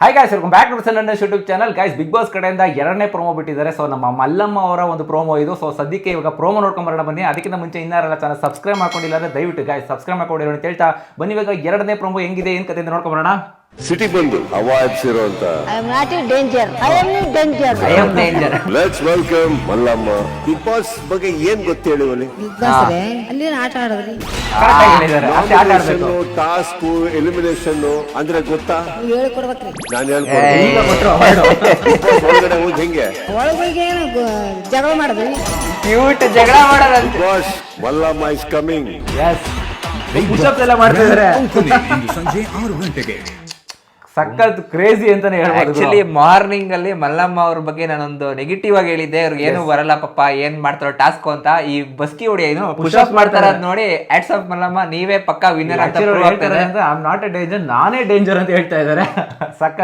Hi guys welcome back to ನನ್ನ YouTube channel guys big boss ಕಡೆಯಿಂದ ಎರಡನೇ promo ಬಿಟ್ಟಿದ್ದಾರೆ. ಸೊ ನಮ್ಮ ಮಲ್ಲಮ್ಮ ಅವರ ಒಂದು ಪ್ರೋಮೋ ಇದು. ಸೊ ಸದ್ಯಕ್ಕೆ ಇವಾಗ ಪ್ರೋಮೋ ನೋಡ್ಕೊಂಡು ಬರೋಣ ಬನ್ನಿ. ಅದಕ್ಕಿಂತ ಮುಂಚೆ ಇನ್ನಾರೆಲ್ಲ ಚಾನಲ್ ಸಬ್ಸ್ಕ್ರೈಬ್ ಮಾಡ್ಕೊಂಡಿಲ್ಲ ಅಂದರೆ ದಯವಿಟ್ಟು ಗಾಯ್ಸ್ ಸಬ್ಸ್ಕ್ರೈಬ್ ಮಾಡ್ಕೊಂಡಿರೋ ಅಂತ ಹೇಳ್ತಾ ಬನ್ನಿ. ಇವಾಗ ಎರಡನೇ ಪ್ರೋಮೋ ಹೆಂಗಿದೆ, ಏನು ಕಥೆ ಅಂತ ನೋಡ್ಕೊಂಡ್ ಬರೋಣ. ಸಿಟಿ ಬಂದು ಅವಾಯ್ಡ್ಸಿರುವಂತ I am not in danger. Danger I am danger let's welcome Mallamma. Big boss ಬಗ್ಗೆ ಏನ್ ಗೊತ್ತು ಹೇಳಿ ಒಲಿ ಬಿಗ್ ಬಾಸ್ ರೇ ಅಲ್ಲಿ ಆಟ ಆಡೋದ್ರಿ. ಟಾಸ್ಕ್ ಎಲಿಮಿನೇಷನ್ ಅಂದ್ರೆ ಗೊತ್ತಾ? ನೀವು ಹೇಳ್ಕೊಡ್ಬೇಕ್ರಿ. ನಾನು ಹೇಳ್ಕೊಡ್ತೀನಿ. ಒಳಗಡೆ ಹೋಗಿ ಹೆಂಗೆ? ಒಳಗೆ ಏನು ಜಗಳ ಮಾಡಿದ್ರಿ? ಕ್ಯೂಟ್ ಜಗಳ ಮಾಡೋದಂತೆ boss Mallamma is coming yes pushups ಎಲ್ಲ ಮಾಡ್ತಿದ್ದಾರೆ. ಸಂಜೆ ಆರು ಗಂಟೆಗೆ ಸಖತ್ ಕ್ರೇಜಿ ಅಂತಾನೆ ಹೇಳ್ಬೋದು ಆಕ್ಚುಲಿ ಮಾರ್ನಿಂಗ್ ಅಲ್ಲಿ ಮಲ್ಲಮ್ಮ ಅವ್ರ ಬಗ್ಗೆ ನಾನೊಂದು ನೆಗೆಟಿವ್ ಆಗಿ ಹೇಳಿದ್ದೆ. ಅವ್ರಿಗೆ ಏನು ಬರಲ್ಲ ಪಾಪ ಏನ್ ಮಾಡ್ತಾರೋ ಟಾಸ್ಕ್ ಅಂತ. ಈ ಬಸ್ಕಿ ಹೊಡಿ ಏನು ಪುಷ್ ಅಪ್ ಮಾಡ್ತಾರ. ನೋಡಿ ಆಟ್ಸ್ ಆಫ್ ಮಲ್ಲಮ್ಮ ನೀವೇ ಪಕ್ಕಾ ವಿನ್ನರ್ ಅಂತ ಆಮ್ ನಾಟ್ ಎ ಡೇಂಜರ್ ನಾನೇ ಡೇಂಜರ್ ಅಂತ ಹೇಳ್ತಾ ಇದ್ದಾರೆ.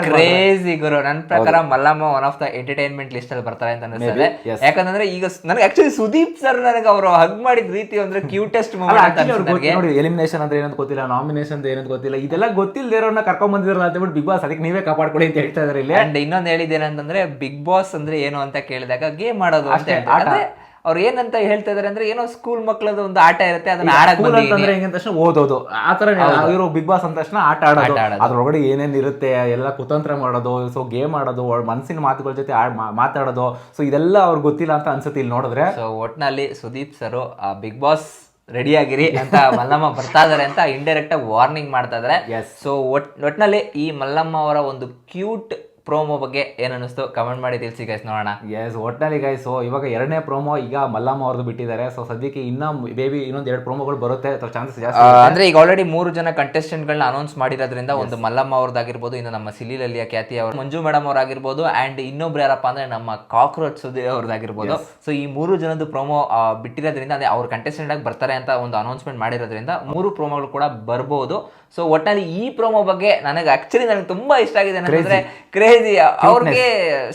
ಕ್ರೇಜಿ ಗುರು. ನನ್ನ ಪ್ರಕಾರ Mallamma one of the entertainment list ಅಲ್ಲಿ ಬರ್ತಾರೆ ಅಂತ ಅನಿಸ್ತದೆ ಯಾಕಂದ್ರೆ ಈಗ ನನಗೆ ಆಕ್ಚುಲಿ ಸುದೀಪ್ ಸರ್ ನನಗೆ ಅವರು ಹಗ್ ಮಾಡಿದ ರೀತಿ ಅಂದ್ರೆ ಕ್ಯೂಟೆಸ್ಟ್ ಅನ್ಸುತ್ತೆ ಎಲಿಮಿನೇಷನ್ ಅಂದ್ರೆ ಏನಂತ ಗೊತ್ತಿಲ್ಲ ನಾಮಿನೇಷನ್ ಏನಂತ ಗೊತ್ತಿಲ್ಲ. ಇದೆಲ್ಲ ಗೊತ್ತಿಲ್ಲದೆ ಇರೋನ್ನ ಕರ್ಕೊಂಡ್ ಬಂದಿರಲ್ಲ ಅಂತ ಬಿಟ್ಟು ಬಿಗ್ ಬಾಸ್ ಅದಕ್ಕೆ ನೀವೇ ಕಾಪಾಡ್ಕೊಳ್ಳಿ ಅಂತ ಹೇಳ್ತಾ ಇದಾರೆ ಇಲ್ಲಿ. ಅಂಡ್ ಇನ್ನೊಂದು ಹೇಳಿದ್ದೇನಂತಂದ್ರೆ ಬಿಗ್ ಬಾಸ್ ಅಂದ್ರೆ ಏನು ಅಂತ ಕೇಳಿದಾಗ ಗೇಮ್ ಆಡೋದು ಅಂತ ಅಷ್ಟೇ, ಅವ್ರು ಏನಂತ ಹೇಳ್ತಾ ಇದಾರೆ ಅಂದ್ರೆ ಏನೋ ಸ್ಕೂಲ್ ಮಕ್ಕಳದ ಒಂದು ಆಟ ಇರುತ್ತೆ ಅದನ್ನ ಆಡಕ್ ಅಂತಂದ್ರೆ ತಕ್ಷಣ ಓದೋದು. ಆತರ ಇವರು ಬಿಗ್ ಬಾಸ್ ಅಂದ ತಕ್ಷಣ ಆಟ ಆಡೋದು. ಅದ್ರೊಳಗಡೆ ಏನೇನ್ ಇರುತ್ತೆ ಎಲ್ಲ ಕುತಂತ್ರ ಮಾಡೋದು ಸೊ ಗೇಮ್ ಆಡೋದು ಅವ್ರ ಮನ್ಸಿನ ಮಾತುಗಳ ಜೊತೆ ಮಾತಾಡೋದು. ಸೊ ಇದೆಲ್ಲ ಅವ್ರಿಗೆ ಗೊತ್ತಿಲ್ಲ ಅಂತ ಅನ್ಸುತ್ತೆ ಇಲ್ಲಿ ನೋಡಿದ್ರೆ. ಸೊ ಒಟ್ನಲ್ಲಿ Sudeep sir big boss ready ಆಗಿರಿ ಅಂತ ಮಲ್ಲಮ್ಮ ಬರ್ತಾ ಇದಾರೆ ಅಂತ ಇಂಡೈರೆಕ್ಟ್ ಆಗಿ ವಾರ್ನಿಂಗ್ ಮಾಡ್ತಾ ಇದಾರೆ. ಸೊ ಒಟ್ ಒಟ್ನಲ್ಲಿ ಈ ಮಲ್ಲಮ್ಮ ಅವರ ಒಂದು ಕ್ಯೂಟ್ ಪ್ರೋಮೋ ಬಗ್ಗೆ ಏನು ಅನಿಸ್ತು ಕಮೆಂಟ್ ಮಾಡಿ ತಿಳಿಸಿ ಗೈಸ್ ನೋಡೋಣ. ಎಸ್ ಒಟ್ನಲ್ಲಿ ಗೈಸ್ ಸೊ ಇವಾಗ ಎರಡನೇ ಪ್ರೋಮೋ ಈಗ ಮಲ್ಲಮ್ಮ ಅವ್ರದ್ದು ಬಿಟ್ಟಿದ್ದಾರೆ. ಸೊ ಸದ್ಯಕ್ಕೆ ಇನ್ನ ಬೇಬಿ ಇನ್ನೊಂದು ಎರಡು ಪ್ರೋಮೋಗಳು ಬರುತ್ತೆ. ಚಾನ್ಸಸ್ ಆ, ಜಾಸ್ತಿ ಅಂದರೆ ಈಗ ಆಲ್ರೆಡಿ ಮೂರು ಜನ ಕಂಟೆಸ್ಟೆಂಟ್ಗಳನ್ನ ಗಳನ್ನ ಅನೌನ್ಸ್ ಮಾಡಿರೋದ್ರಿಂದ ಒಂದು ಮಲ್ಲಮ್ಮ ಅವ್ರದ್ದಾಗಿರ್ಬೋದು ಇನ್ನು ನಮ್ಮ ಸಿಲಿಲಲ್ಲಿಯ ಖ್ಯಾತಿ ಅವರು ಮಂಜು ಮೇಡಮ್ ಅವ್ರಾಗಿರ್ಬೋದು ಆ್ಯಂಡ್ ಇನ್ನೊಬ್ರು ಯಾರಪ್ಪ ಅಂದ್ರೆ ನಮ್ಮ ಕಾಕ್ರೋಚ್ ಸುದ್ದಿ ಅವ್ರದ್ದಾಗಿರ್ಬೋದು. ಸೊ ಈ ಮೂರು ಜನದ್ದು ಪ್ರೋಮೋ ಬಿಟ್ಟಿರೋದ್ರಿಂದ ಅದೇ ಅವ್ರು ಕಂಟೆಸ್ಟೆಂಟ್ ಆಗಿ ಬರ್ತಾರೆ ಅಂತ ಒಂದು ಅನೌನ್ಸ್ಮೆಂಟ್ ಮಾಡಿರೋದ್ರಿಂದ ಮೂರು ಪ್ರೋಮೋಗಳು ಕೂಡ ಬರ್ಬೋದು. ಸೊ ಒಟ್ಟಲ್ಲಿ ಈ ಪ್ರೋಮೋ ಬಗ್ಗೆ ನನಗೆ ಆಕ್ಚುಲಿ ನನಗೆ ತುಂಬಾ ಇಷ್ಟ ಆಗಿದೆ ಅಂದ್ರೆ ಕ್ರೇಜಿ ಅವ್ರಿಗೆ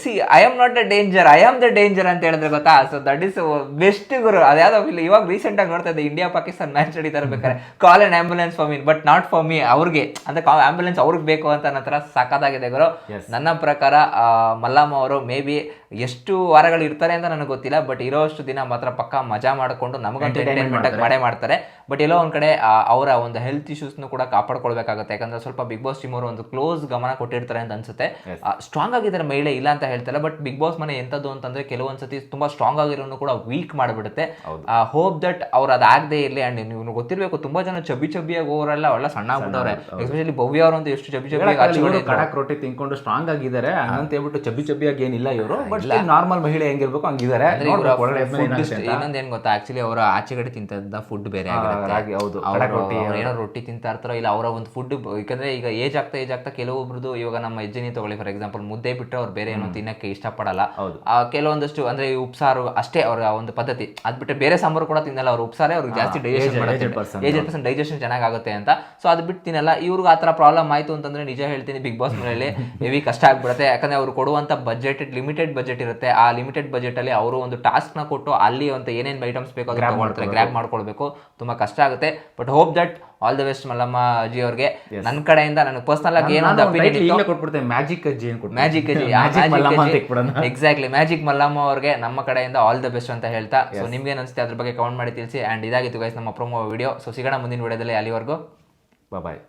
see I am not a danger I am the danger ಅಂತ ಹೇಳಿದ್ರೆ ಗೊತ್ತಾ? ಸೊ ದಟ್ ಇಸ್ ಬೆಸ್ಟ್ ಗುರು. ಅದ್ಯಾವ್ದೋ ಇಲ್ಲಿ ಇವಾಗ ರೀಸೆಂಟ್ ಆಗಿ ನೋಡ್ತಾ ಇದ್ದೆ ಇಂಡಿಯಾ ಪಾಕಿಸ್ತಾನ ಮ್ಯಾಚ್ ನಡೀತಾ ಇರ್ಬೇಕಾದ್ರೆ call and ambulance for me but not for me ಅವ್ರಿಗೆ. ಅಂದ್ರೆ ಆಂಬುಲೆನ್ಸ್ ಅವ್ರಿಗೆ ಬೇಕು ಅಂತ ನಂತರ ಹತ್ರ ಸಾಕಾಗಿದೆ ಗುರು. ನನ್ನ ಪ್ರಕಾರ ಮಲ್ಲಮ್ಮ ಅವರು ಮೇ ಬಿ ಎಷ್ಟು ವಾರಗಳು ಇರ್ತಾರೆ ಅಂತ ನನಗೆ ಗೊತ್ತಿಲ್ಲ ಬಟ್ ಇರೋಷ್ಟು ದಿನ ಮಾತ್ರ ಪಕ್ಕ ಮಜಾ ಮಾಡಿಕೊಂಡು ನಮಗಂತೂ ಎಂಟರ್ಟೈನ್ಮೆಂಟ್ ಮಾಡೇ ಮಾಡ್ತಾರೆ. ಬಟ್ ಎಲ್ಲೋ ಒಂದ್ ಕಡೆ ಅವರ ಒಂದು ಹೆಲ್ತ್ ಇಶ್ಯೂಸ್ನು ಕೂಡ ಕಾಪಾಡ್ಕೊಳ್ಬೇಕಾಗುತ್ತೆ. ಯಾಕಂದ್ರೆ ಸ್ವಲ್ಪ ಬಿಗ್ ಬಾಸ್ ಟೀಮ್ ಅವರು ಒಂದು ಕ್ಲೋಸ್ ಗಮನ ಕೊಟ್ಟಿರ್ತಾರೆ ಅಂತ ಅನ್ಸುತ್ತೆ. ಸ್ಟ್ರಾಂಗ್ ಆಗಿದ್ದಾರೆ ಮಹಿಳೆ ಇಲ್ಲ ಅಂತ ಹೇಳ್ತಾರೆ ಬಟ್ ಬಿಗ್ ಬಾಸ್ ಮನೆ ಎಂತದ್ದು ಅಂತಂದ್ರೆ ಕೆಲವೊಂದ್ಸತಿ ತುಂಬಾ ಸ್ಟ್ರಾಂಗ್ ಆಗಿರೋನು ಕೂಡ ವೀಕ್ ಮಾಡಿಬಿಡುತ್ತೆ. ಹೋಪ್ ದಟ್ ಅವ್ರು ಅದಾಗದೇ ಇರಲಿ. ಅಂಡ್ ನೀವು ಗೊತ್ತಿರಬೇಕು ತುಂಬಾ ಜನ ಚಬ್ಬಿ ಚಬ್ಬಿಯಾಗಿ ಹೋಗೋರೆಲ್ಲ ಒಳ್ಳೆ ಸಣ್ಣ ಆಗ್ಬಿಟ್ಟವ್ರೆ. ಎಸ್ಪೆಷಲಿ ಭವ್ಯ ಅಂತ ಎಷ್ಟು ಚಬ್ಬಿ ಇವರು ಕಡಕ್ ರೊಟ್ಟಿ ತಿನ್ಕೊಂಡು ಸ್ಟ್ರಾಂಗ್ ಆಗಿದ್ದಾರೆ. ಹಂಗಂತ ಹೇಳ್ಬಿಟ್ಟು ಚಬ್ಬಿ ಚಬ್ಬಿಯಾಗಿ ಏನಿಲ್ಲ ಇವರು. ಬಟ್ ನಾರ್ಮಲ್ ಮಹಿಳೆ ಹೆಂಗಿರ್ಬೇಕು ಹಂಗಿದ್ದಾರೆ. ಇನ್ನೊಂದ್ ಏನ್ ಗೊತ್ತಾ? ಆಕ್ಚುಲಿ ಅವರ ಆಚೆಗಡೆ ತಿಂತ ಫುಡ್ ಬೇರೆ ಆಗಿರುತ್ತೆ. ಹೌದು. ಅವ್ರು- ರೊಟ್ಟಿ ತಿಂತಾ ಇರ್ತಾರೋ ಇಲ್ಲ ಅವರ ಒಂದು ಫುಡ್ ಯಾಕಂದ್ರೆ ಈಗ ಏಜ್ ಆಗ್ತಾ ಏಜ್ ಆಗ್ತಾ ಕೆಲವೊಬ್ರದ್ದು ಇವಾಗ ನಮ್ಮ ಹೆಜ್ಜೆನಿ ತಗೊಳ್ಳಿ. ಫಾರ್ ಎಕ್ಸಾಂಪಲ್ ಮುದ್ದೆ ಬಿಟ್ಟರೆ ಅವ್ರು ಬೇರೆ ಏನೋ ತಿನ್ನಕ್ಕೆ ಇಷ್ಟಪಡಲ್ಲ. ಕೆಲವೊಂದಷ್ಟು ಅಂದ್ರೆ ಉಪ್ಸಾರು ಅಷ್ಟೇ ಅವರ ಒಂದು ಪದ್ಧತಿ. ಅದ್ ಬಿಟ್ಟರೆ ಬೇರೆ ಸಾಂಬಾರು ಕೂಡ ತಿನ್ನಲ್ಲ ಅವ್ರ. ಉಪ್ಸಾರೇ ಅವ್ರಿಗೆ ಜಾಸ್ತಿ ಡೈಜೆಷನ್ ಡೈಜೆಷನ್ ಚೆನ್ನಾಗುತ್ತೆ ಅಂತ. ಸೊ ಅದು ಬಿಟ್ಟು ತಿನ್ನಲ್ಲ. ಇವ್ರಿಗೆ ಆ ಥರ ಪ್ರಾಬ್ಲಮ್ ಆಯ್ತು ಅಂತಂದ್ರೆ ನಿಜ ಹೇಳ್ತೀನಿ ಬಿಗ್ ಬಾಸ್ ಮನೆಯಲ್ಲಿ ಹೆವಿ ಕಷ್ಟ ಆಗ್ಬಿಡುತ್ತೆ. ಯಾಕಂದ್ರೆ ಅವ್ರು ಕೊಡುವಂತ ಬಜೆಟ್ ಲಿಮಿಟೆಡ್ ಬಜೆಟ್ ಇರುತ್ತೆ. ಆ ಲಿಮಿಟೆಡ್ ಬಜೆಟ್ ಅಲ್ಲಿ ಅವರು ಒಂದು ಟಾಸ್ಕ್ನ ಕೊಟ್ಟು ಅಲ್ಲಿ ಅಂತ ಏನೇನ್ ಐಟಮ್ಸ್ ಬೇಕೋ ಅದನ್ನ ತಗೊಳ್ತಾರೆ ಗ್ರ್ಯಾಬ್ ಮಾಡ್ಕೊಳ್ಬೇಕು. ತುಂಬಾ ಕಷ್ಟ ಆಗುತ್ತೆ. But hope that all the best Mallamma ಅಜ್ಜಿ ಅವ್ರಿಗೆ. ನನ್ನ ಕಡೆಯಿಂದ ನನಗೆ ಪರ್ಸನಲ್ ಆಗಿ ಏನೋ ನಾನು ಒಂದು ಒಂದು ಒಪಿನಿಯನ್ ಇತ್ತು ಕೊಟ್ಬಿಡ್ತೇನೆ. ಮ್ಯಾಜಿಕ್ ಅಜ್ಜಿ. ಮ್ಯಾಜಿಕ್ ಅಜ್ಜಿ. ಎಕ್ಸಾಕ್ಟ್ಲಿ ಮ್ಯಾಜಿಕ್ ಮಲ್ಲಮ್ಮ ಅವ್ರಿಗೆ ನಮ್ಮ ಕಡೆಯಿಂದ ಆಲ್ ದ ಬೆಸ್ಟ್ ಅಂತ ಹೇಳ್ತಾ. ಸೊ ನಿಮ್ಗೆ ಅನಿಸುತ್ತೆ ಅದ್ರ ಬಗ್ಗೆ ಕಮೆಂಟ್ ಮಾಡಿ ತಿಳಿಸಿ. ಅಂಡ್ ಇದಾಗಿತ್ತು ಗೈಸ್ ನಮ್ಮ ಪ್ರೊಮೋ ವಿಡಿಯೋ ಸೊ ಸಿಗೋಣ ಮುಂದಿನ ವಿಡಿಯೋದಲ್ಲಿ ಅಲ್ಲಿವರೆಗೂ. ಬಾಯ್